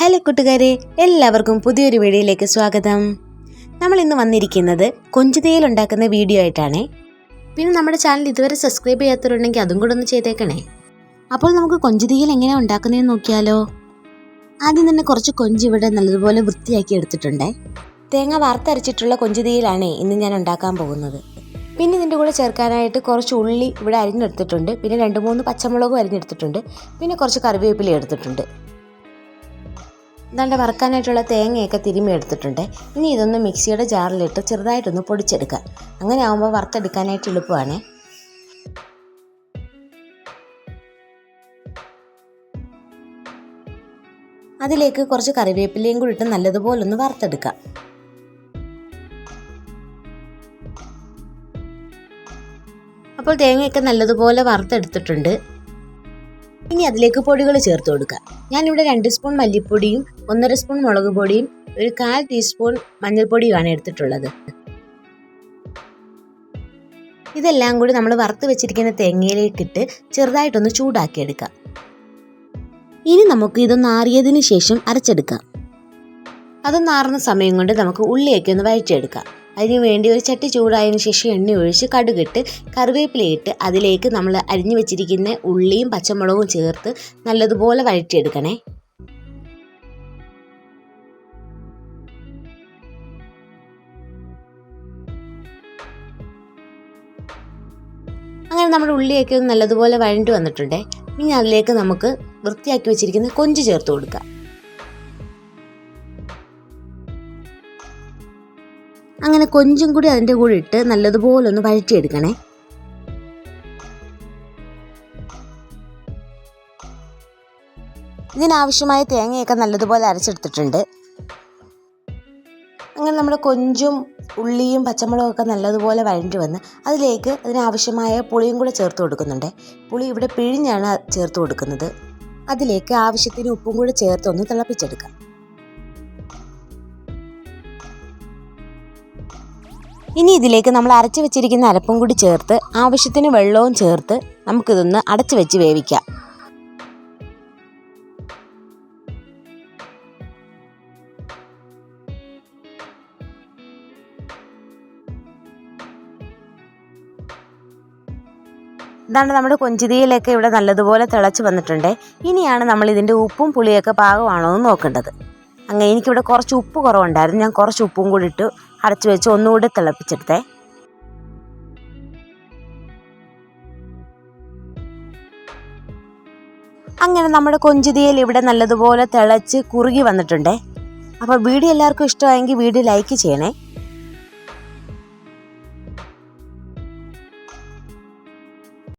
Hello കൂട്ടുകാരെ എല്ലാവർക്കും പുതിയൊരു വീഡിയോയിലേക്ക് സ്വാഗതം. നമ്മൾ ഇന്ന് വന്നിരിക്കുന്നത് കൊഞ്ചുതേയിൽ ഉണ്ടാക്കുന്ന വീഡിയോ ആയിട്ടാണ്. പിന്നെ നമ്മുടെ ചാനൽ ഇതുവരെ സബ്സ്ക്രൈബ് ചെയ്യാത്തവരുണ്ടെങ്കിൽ അതും കൂടെ ഒന്ന് ചെയ്തേക്കണേ. അപ്പോൾ നമുക്ക് കൊഞ്ചുതേയിൽ എങ്ങനെ ഉണ്ടാക്കുന്നതെന്ന് നോക്കിയാലോ. ആദ്യം തന്നെ കുറച്ച് കൊഞ്ച് ഇവിടെ നല്ലതുപോലെ വൃത്തിയാക്കി എടുത്തിട്ടുണ്ടേ. തേങ്ങ വാർത്തരച്ചിട്ടുള്ള കൊഞ്ചുതീയിലാണ് ഇന്ന് ഞാൻ ഉണ്ടാക്കാൻ പോകുന്നത്. പിന്നെ ഇതിന്റെ കൂടെ ചേർക്കാനായിട്ട് കുറച്ച് ഉള്ളി ഇവിടെ അരിഞ്ഞെടുത്തിട്ടുണ്ട്. പിന്നെ രണ്ട് മൂന്ന് പച്ചമുളകും അരിഞ്ഞെടുത്തിട്ടുണ്ട്. പിന്നെ കുറച്ച് കറിവേപ്പില എടുത്തിട്ടുണ്ട്. ഇതാണ്ട് വറക്കാനായിട്ടുള്ള തേങ്ങയൊക്കെ തിരുമ്മി എടുത്തിട്ടുണ്ട്. ഇനി ഇതൊന്ന് മിക്സിയുടെ ജാറിലിട്ട് ചെറുതായിട്ടൊന്ന് പൊടിച്ചെടുക്കുക അങ്ങനെ ആകുമ്പോൾ വറുത്തെടുക്കാനായിട്ട് എളുപ്പമാണ്. അതിലേക്ക് കുറച്ച് കറിവേപ്പിലയും കൂടി ഇട്ട് നല്ലതുപോലെ ഒന്ന് വറുത്തെടുക്കാം. അപ്പോൾ തേങ്ങയൊക്കെ നല്ലതുപോലെ വറുത്തെടുത്തിട്ടുണ്ട്. ഇനി അതിലേക്ക് പൊടികൾ ചേർത്ത് കൊടുക്കുക. ഞാനിവിടെ രണ്ട് സ്പൂൺ മല്ലിപ്പൊടിയും ഒന്നര സ്പൂൺ മുളക് പൊടിയും ഒരു കാൽ ടീസ്പൂൺ മഞ്ഞൾപ്പൊടിയുമാണ് എടുത്തിട്ടുള്ളത്. ഇതെല്ലാം കൂടി നമ്മൾ വറുത്ത് വെച്ചിരിക്കുന്ന തേങ്ങയിലേക്കിട്ട് ചെറുതായിട്ടൊന്ന് ചൂടാക്കിയെടുക്കാം ഇനി നമുക്ക് ഇതൊന്ന് ആറിയതിന് ശേഷം അരച്ചെടുക്കാം. അതൊന്നാറുന്ന സമയം കൊണ്ട് നമുക്ക് ഉള്ളിയൊക്കെ ഒന്ന് വഴറ്റിയെടുക്കാം. അതിന് വേണ്ടി ഒരു ചട്ടി ചൂടായതിനു ശേഷം എണ്ണ ഒഴിച്ച് കടുകിട്ട് കറിവേപ്പിലയിട്ട് അതിലേക്ക് നമ്മൾ അരിഞ്ഞു വെച്ചിരിക്കുന്ന ഉള്ളിയും പച്ചമുളകും ചേർത്ത് നല്ലതുപോലെ വഴറ്റിയെടുക്കണേ. അങ്ങനെ നമ്മുടെ ഉള്ളിയൊക്കെ ഒന്ന് നല്ലതുപോലെ വഴണ്ടു വന്നിട്ടുണ്ടേ. ഇനി അതിലേക്ക് നമുക്ക് വൃത്തിയാക്കി വെച്ചിരിക്കുന്ന കൊഞ്ച് ചേർത്ത് കൊടുക്കാം. അങ്ങനെ കൊഞ്ചും കൂടി അതിന്റെ കൂടെ ഇട്ട് നല്ലതുപോലെ ഒന്ന് വഴറ്റിയെടുക്കണേ. ഇതിനാവശ്യമായ തേങ്ങയൊക്കെ നല്ലതുപോലെ അരച്ചെടുത്തിട്ടുണ്ട്. അങ്ങനെ നമ്മൾ കൊഞ്ചും ഉള്ളിയും പച്ചമുളകും ഒക്കെ നല്ലതുപോലെ വഴണ്ടി വന്ന് അതിലേക്ക് അതിനാവശ്യമായ പുളിയും കൂടെ ചേർത്ത് കൊടുക്കുന്നുണ്ട്. പുളി ഇവിടെ പിഴിഞ്ഞാണ് ചേർത്ത് കൊടുക്കുന്നത്. അതിലേക്ക് ആവശ്യത്തിന് ഉപ്പും കൂടെ ചേർത്ത് ഒന്ന് തിളപ്പിച്ചെടുക്കാം. ഇനി ഇതിലേക്ക് നമ്മൾ അരച്ച് വെച്ചിരിക്കുന്ന അരപ്പും കൂടി ചേർത്ത് ആവശ്യത്തിന് വെള്ളവും ചേർത്ത് നമുക്കിതൊന്ന് അടച്ചു വെച്ച് വേവിക്കാം. ഇതാണ് നമ്മുടെ കൊഞ്ചിതിയിലൊക്കെ ഇവിടെ നല്ലതുപോലെ തിളച്ച് വന്നിട്ടുണ്ട്. ഇനിയാണ് നമ്മൾ ഇതിന്റെ ഉപ്പും പുളിയൊക്കെ പാകമാണോ എന്ന് നോക്കേണ്ടത്. അങ്ങനെ എനിക്കിവിടെ കുറച്ച് ഉപ്പ് കുറവുണ്ടായിരുന്നു. ഞാൻ കുറച്ച് ഉപ്പും കൂടി ഇട്ട് അടച്ചു വെച്ച് ഒന്നുകൂടി തിളപ്പിച്ചെടുത്തേ. അങ്ങനെ നമ്മുടെ കൊഞ്ചുതിയിൽ ഇവിടെ നല്ലതുപോലെ തിളച്ച് കുറുകി വന്നിട്ടുണ്ടേ. അപ്പോൾ വീഡിയോ എല്ലാവർക്കും ഇഷ്ടമായെങ്കിൽ വീഡിയോ ലൈക്ക് ചെയ്യണേ.